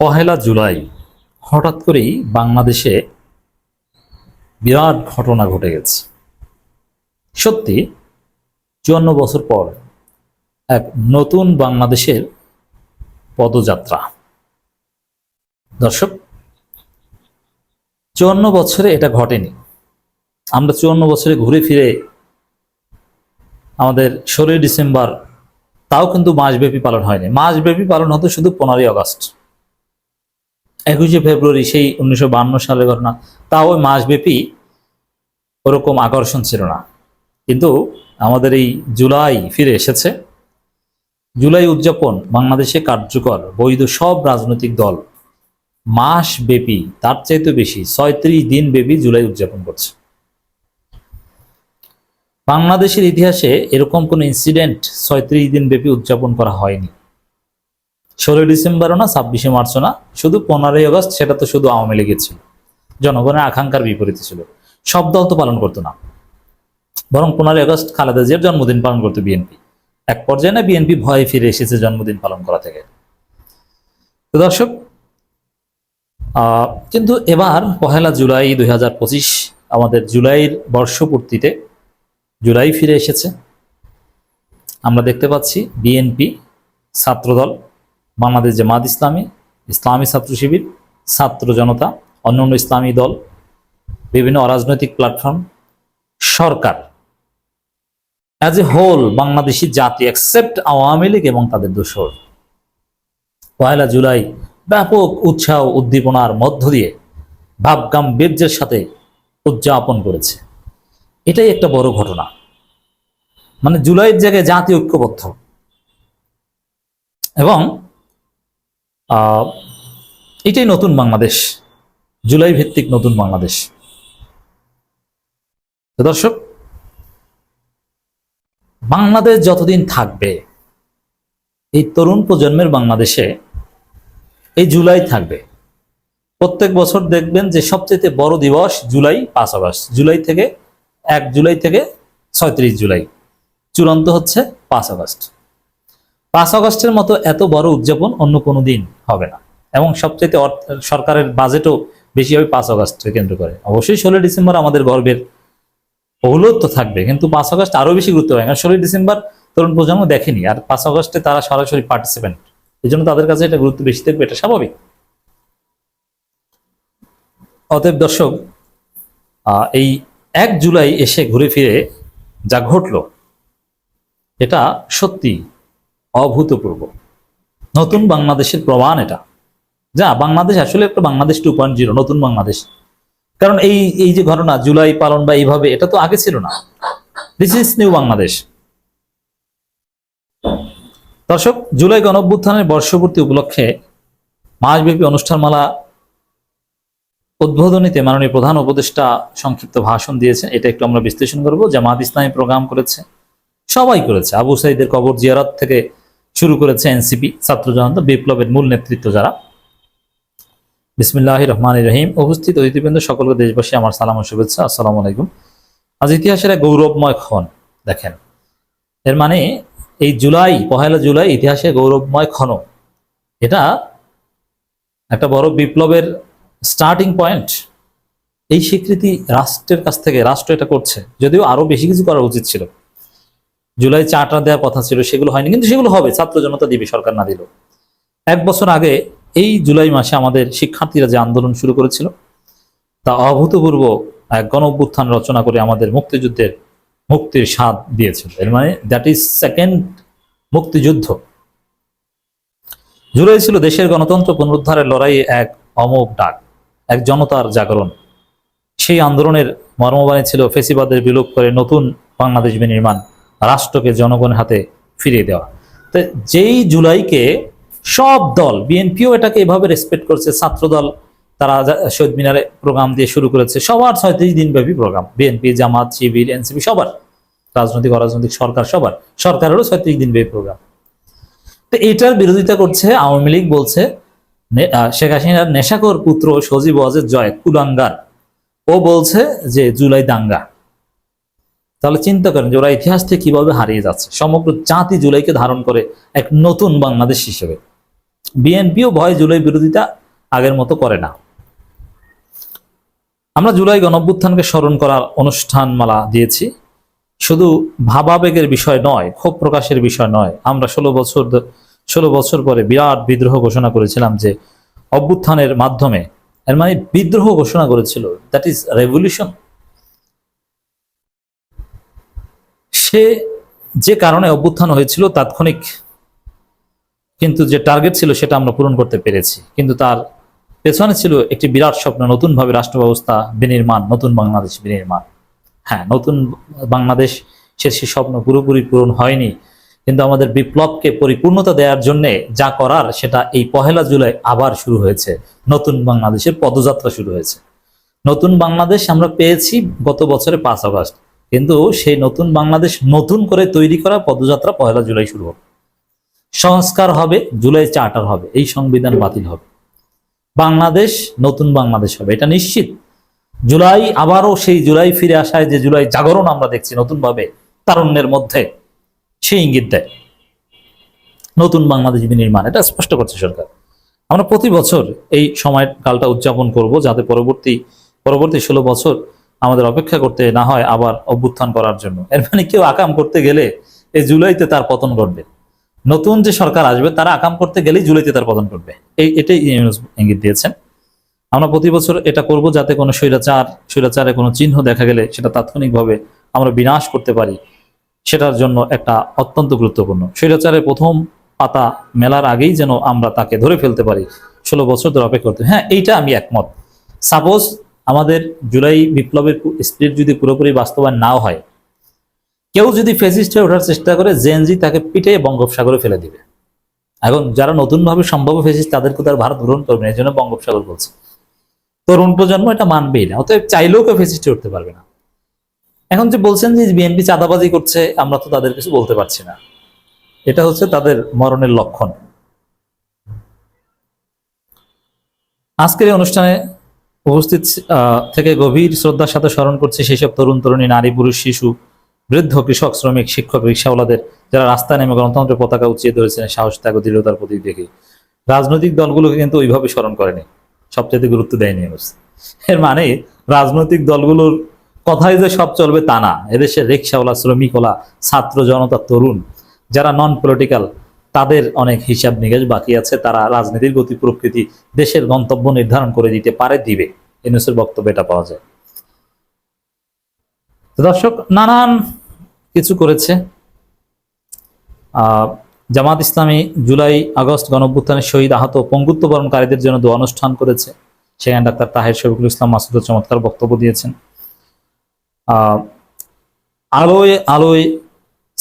পহেলা জুলাই। হঠাৎ করেই বাংলাদেশে বিরাট ঘটনা ঘটে গেছে। সত্যি, চুয়ান্ন বছর পর এক নতুন বাংলাদেশের পদযাত্রা। দর্শক, চুয়ান্ন বছরে এটা ঘটেনি। আমরা চুয়ান্ন বছরে ঘুরে ফিরে আমাদের ষোলোই ডিসেম্বর, তাও কিন্তু মাসব্যাপী পালন হয়নি। মাসব্যাপী পালন হতো শুধু পনেরোই আগস্ট। একুশে ফেব্রুয়ারি সেই উনিশশো সালের ঘটনা তা ওই মাসব্যাপী ওরকম আকর্ষণ ছিল না। কিন্তু আমাদের এই জুলাই ফিরে এসেছে। জুলাই উদযাপন বাংলাদেশে কার্যকর, বৈধ সব রাজনৈতিক দল মাস ব্যাপী তার চাইতে বেশি ছয়ত্রিশ দিন ব্যাপী জুলাই উদযাপন করছে। বাংলাদেশের ইতিহাসে এরকম কোনো ইনসিডেন্ট ছয়ত্রিশ দিন ব্যাপী উদযাপন করা হয়নি। ষোলোই ডিসেম্বরও না, ছাব্বিশে মার্চও না, শুধু পনেরোই আগস্ট, সেটা তো শুধু আওয়ামী লীগের ছিল। জনগণের আকাঙ্ক্ষার বিপরীতে ছিল। সব দল তো পালন করতো না। বরং পনেরোই আগস্ট খালেদা জিয়ার জন্মদিন পালন করতো বিএনপি। এক পর্যায়ে না বিএনপি ভয়ে ফিরে এসেছে জন্মদিন পালন করা থেকে। তো দর্শক কিন্তু এবার পহেলা জুলাই দুই হাজার পঁচিশ, আমাদের জুলাইয়ের বর্ষপূর্তিতে জুলাই ফিরে এসেছে। আমরা দেখতে পাচ্ছি বিএনপি ছাত্রদল বাংলাদেশ জামাত ইসলামী ইসলামী ছাত্র শিবির, ছাত্র জনতা, অন্যান্য ইসলামী দল, বিভিন্ন অরাজনৈতিক প্ল্যাটফর্ম, সরকার। অ্যাজ এ হোল বাংলাদেশি জাতি অ্যাকসেপ্ট আওয়ামী লীগ এবং তাদের দোসর পয়লা জুলাই ব্যাপক উৎসাহ উদ্দীপনার মধ্য দিয়ে ভাবগাম বীর্যের সাথে উদযাপন করেছে। এটাই একটা বড় ঘটনা। মানে জুলাইয়ের জায়গায় জাতি ঐক্যবদ্ধ। এবং এটাই নতুন বাংলাদেশ। জুলাই ভিত্তিক নতুন বাংলাদেশ। দর্শক, বাংলাদেশ যতদিন থাকবে, এই তরুণ প্রজন্মের বাংলাদেশে এই জুলাই থাকবে। প্রত্যেক বছর দেখবেন যে সবচেয়ে বড় দিবস জুলাই পাঁচ আগস্ট। জুলাই থেকে এক জুলাই থেকে ছয়ত্রিশ জুলাই। চূড়ান্ত হচ্ছে পাঁচ আগস্ট। পাঁচ আগস্টের মতো এত বড় উদযাপন অন্য কোনো দিন হবে না। এবং সবচেয়ে সরকারের বাজেটও বেশি হবে পাঁচ আগস্টকে কেন্দ্র করে। অবশ্যই ষোলোই ডিসেম্বর আমাদের গর্বের তো থাকবে, কিন্তু পাঁচ আগস্ট আরও বেশি গুরুত্ব পায়। কারণ ষোলোই ডিসেম্বর তরুণ প্রজন্ম দেখেনি, আর পাঁচ আগস্টে তারা সরাসরি পার্টিসিপেন্ট এই জন্য তাদের কাছে এটা গুরুত্ব বেশি থাকবে, এটা স্বাভাবিক। অতএব দর্শক এই এক জুলাই এসে ঘুরে ফিরে যা ঘটলো, এটা সত্যি অভূতপূর্ব। নতুন বাংলাদেশের প্রমাণ এটা। যা, বাংলাদেশ আসলে একটা বাংলাদেশ টু পয়েন্ট জিরো, নতুন বাংলাদেশ। কারণ এই এই যে ঘটনা, জুলাই পালন বা এইভাবে, এটা তো আগে ছিল না। দিস ইজ নিউ বাংলাদেশ দর্শক, জুলাই গণঅভ্যুত্থানের বর্ষপূর্তি উপলক্ষে মাসব্যাপী অনুষ্ঠানমালা উদ্বোধনীতে মাননীয় প্রধান উপদেষ্টা সংক্ষিপ্ত ভাষণ দিয়েছেন। এটা একটু আমরা বিশ্লেষণ করব। জামাত ইসলামী প্রোগ্রাম করেছে। সবাই করেছে। আবু সাইদের কবর জিয়ারত থেকে শুরু করেছে এনসিপি, ছাত্র জনতা, বিপ্লবের মূল নেতৃত্ব যারা। বিসমিল্লাহ রহমান রহিম। উপস্থিত অতিথিবৃন্দ, সকলকে দেশবাসী আমার সালাম ও শুভেচ্ছা। আসসালামু আলাইকুম। আজ ইতিহাসের এক গৌরবময় ক্ষণ, দেখেন। এর মানে এই জুলাই, পহেলা জুলাই ইতিহাসে গৌরবময় ক্ষণ। এটা একটা বড় বিপ্লবের স্টার্টিং পয়েন্ট এই স্বীকৃতি রাষ্ট্রের কাছ থেকে, রাষ্ট্র এটা করছে। যদিও আরও বেশি কিছু করা উচিত ছিল। জুলাই চারটা দেওয়ার কথা ছিল, সেগুলো হয়নি, কিন্তু সেগুলো হবে, ছাত্র জনতা দিবে, সরকার না দিল এক বছর আগে এই জুলাই মাসে আমাদের শিক্ষার্থীরা যে আন্দোলন শুরু করেছিল, তা অভূতপূর্ব এক গণ অভ্যুত্থান রচনা করে আমাদের মুক্তিযুদ্ধের মুক্তির স্বাদ দিয়েছিল। এর মানে দ্যাট ইজ সেকেন্ড মুক্তিযুদ্ধ। জুলাই ছিল দেশের গণতন্ত্র পুনরুদ্ধারের লড়াইয়ে এক অমোঘ ডাক, এক জনতার জাগরণ। সেই আন্দোলনের মর্মবাণী ছিল, ফেসিবাদের বিলোপ করে নতুন বাংলাদেশ বিনির্মাণ। রাষ্ট্রকে জনগণের হাতে ফিরিয়ে দেওয়া। তো যেই জুলাইকে সব দল, বিএনপিও এটাকে এভাবে রেসপেক্ট করছে, ছাত্র দল, তারা শহীদ মিনারে প্রোগ্রাম দিয়ে শুরু করেছে, সবার ছয়ত্রিশ দিন ব্যাপী program BNP, Jamaat, Shibir, NCP, সবার। রাজনৈতিক, অরাজনৈতিক সরকার, সবার। সরকারেরও ছয়ত্রিশ দিন ব্যাপী প্রোগ্রাম তো এটার বিরোধিতা করছে আওয়ামী লীগ, বলছে শেখ হাসিনার নেশাকর পুত্র সজীব ওয়াজেদ জয়, কুলাঙ্গার। ও বলছে যে জুলাই দাঙ্গা। তাহলে চিন্তা করেন যে ওরা ইতিহাস থেকে কীভাবে হারিয়ে যাচ্ছে। সমগ্র জাতি জুলাইকে ধারণ করে এক নতুন বাংলাদেশ হিসেবে। বিএনপিও ভয় জুলাই বিরোধিতা আগের মতো করে না। আমরা জুলাই গণঅভ্যুত্থানকে স্মরণ করার অনুষ্ঠানমালা দিয়েছি। শুধু ভাবাবেগের বিষয় নয়, ক্ষোভ প্রকাশের বিষয় নয়। আমরা ষোলো বছর ষোলো বছর পরে বিরাট বিদ্রোহ ঘোষণা করেছিলাম যে অভ্যুত্থানের মাধ্যমে, এর মানে বিদ্রোহ ঘোষণা করেছিল দ্যাট ইজ রেভলিউশন সে যে কারণে অভ্যুত্থান হয়েছিল তাৎক্ষণিক, কিন্তু যে টার্গেট ছিল সেটা আমরা পূরণ করতে পেরেছি। কিন্তু তার পেছনে ছিল একটি বিরাট স্বপ্ন, নতুনভাবে রাষ্ট্র ব্যবস্থা বিনির্মাণ, নতুন বাংলাদেশ বিনির্মাণ। হ্যাঁ নতুন বাংলাদেশ, সে সে স্বপ্ন পুরোপুরি পূরণ হয়নি। কিন্তু আমাদের বিপ্লবকে পরিপূর্ণতা দেওয়ার জন্য যা করার, সেটা এই পহেলা জুলাই আবার শুরু হয়েছে। নতুন বাংলাদেশের পদযাত্রা শুরু হয়েছে। নতুন বাংলাদেশ আমরা পেয়েছি গত বছরে পাঁচ আগস্ট। কিন্তু সেই নতুন বাংলাদেশ নতুন করে তৈরি করা পদযাত্রা পহেলা জুলাই শুরু হবে। সংস্কার হবে, জুলাই চার্টার হবে, এই সংবিধান বাতিল হবে। বাংলাদেশ নতুন বাংলাদেশ হবে, এটা নিশ্চিত। জুলাই আবারও সেই জুলাই ফিরে আসায় যে জুলাই জাগরণ আমরা দেখছি নতুনভাবে, তারুণ্যের মধ্যে সেই ইঙ্গিত দেয়। নতুন বাংলাদেশ বিনির্মাণ, এটা স্পষ্ট করছে সরকার। আমরা প্রতি বছর এই সময় কালটা উদযাপন করব যাতে পরবর্তী পরবর্তী ষোলো বছর আমাদের অপেক্ষা করতে না হয় আবার অভ্যুত্থান করার জন্য। এর মানে কেউ আকাম করতে গেলে এই জুলাইতে তার পতন ঘটবে। নতুন যে সরকার আসবে, তারা আকাম করতে গেলেই জুলাইতে তার পতন করবে এই, এটাই ইঙ্গিত দিয়েছেন। আমরা প্রতি বছর এটা করব যাতে কোনো স্বৈরাচার, স্বৈরাচারে কোনো চিহ্ন দেখা গেলে সেটা তাৎক্ষণিকভাবে আমরা বিনাশ করতে পারি। সেটার জন্য একটা অত্যন্ত গুরুত্বপূর্ণ। স্বৈরাচারের প্রথম পাতা মেলার আগেই যেন আমরা তাকে ধরে ফেলতে পারি। ষোলো বছর ধরে অপেক্ষা করতে। হ্যাঁ এইটা আমি একমত। সাপোজ আমাদের জুলাই বিপ্লবের স্পিরিট যদি পুরোপুরি বাস্তবায়ন নাও হয়, কেউ যদি ফেসিস্ট হয়ে ওঠার চেষ্টা করে জেএনজি তাকে পিটে বঙ্গোপসাগরে ফেলে দিবে। এখন যারা নতুনভাবে সম্ভাব্য ফেসিস্ট তাদেরকে তার ভারত গ্রহণ করবে এই জন্য বঙ্গোপসাগর বলছে। তরুণ প্রজন্ম এটা মানবেই না, অতএব চাইলেও কেউ ফেসিস্ট উঠতে পারবে না। এখন যে বলছেন যে বিএনপি চাঁদাবাজি করছে, আমরা তো তাদের কিছু বলতে পারছি না। এটা হচ্ছে তাদের মরণের লক্ষণ। আজকের এই অনুষ্ঠানে উপস্থিত থেকে গভীর শ্রদ্ধার সাথে স্মরণ করছি সেসব তরুণ, তরুণী, নারী, পুরুষ, শিশু, বৃদ্ধ, কৃষক, শ্রমিক, শিক্ষক, রিক্সাওয়ালাদের যারা রাস্তায় নেমে গণতন্ত্রের পতাকা উঁচিয়ে ধরেছেন সাহস, ত্যাগ ও দৃঢ়তার প্রতীক দেখে। রাজনৈতিক দলগুলোকে কিন্তু ওইভাবে স্মরণ করেনি সবচেয়ে গুরুত্ব দেয়নি এর মানে রাজনৈতিক দলগুলোর কথাই যে সব চলবে তা না। এদেশের রিক্সাওয়ালা, শ্রমিকওয়ালা, ছাত্র, জনতা, তরুণ, যারা নন পলিটিক্যাল তাদের অনেক হিসাব নিকাশ বাকি আছে, তারা রাজনীতির গতি প্রকৃতি, দেশের গন্তব্য নির্ধারণ করে দিতে পারে, দিবে। ইউনুসের বক্তব্য এটা পাওয়া যায়। দর্শক, নানান কিছু করেছে। জামাত ইসলামী জুলাই আগস্ট গণঅভ্যুত্থানের শহীদ আহত পঙ্গুত্ব বরণকারীদের জন্য দোয়া অনুষ্ঠান করেছে। সেখানে ডাক্তার তাহের শফিকুল ইসলাম মাসুদের চমৎকার বক্তব্য দিয়েছেন। আলোয় আলোয়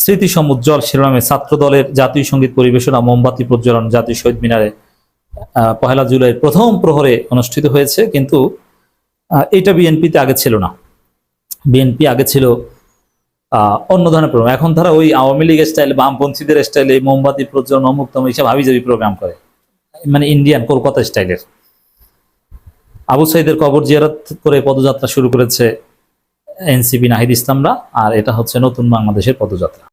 স্মৃতি সমুজ্জ্বল শিরোনামে ছাত্র দলের জাতীয় সংগীত পরিবেশনা মোমবাতি প্রজ্বলন জাতীয় শহীদ মিনারে পহেলা জুলাই প্রথম প্রহরে অনুষ্ঠিত হয়েছে, কিন্তু এটা বিএনপিতে আগে ছিল না। বিএনপি আগে ছিল অন্য ধরনের প্রোগ্রাম এখন তারা ওই আওয়ামী লীগ স্টাইল বামপন্থীদের স্টাইলে মোমবাতি প্রজ্বলন অমুক তমুক এইসব হাবিজাবি প্রোগ্রাম করে। মানে ইন্ডিয়ান কলকাতা স্টাইলের আবু সাইদের কবর জিয়ারত করে পদযাত্রা শুরু করেছে এনসিপি নাহিদ ইসলামরা, আর এটা হচ্ছে নতুন বাংলাদেশের পদযাত্রা।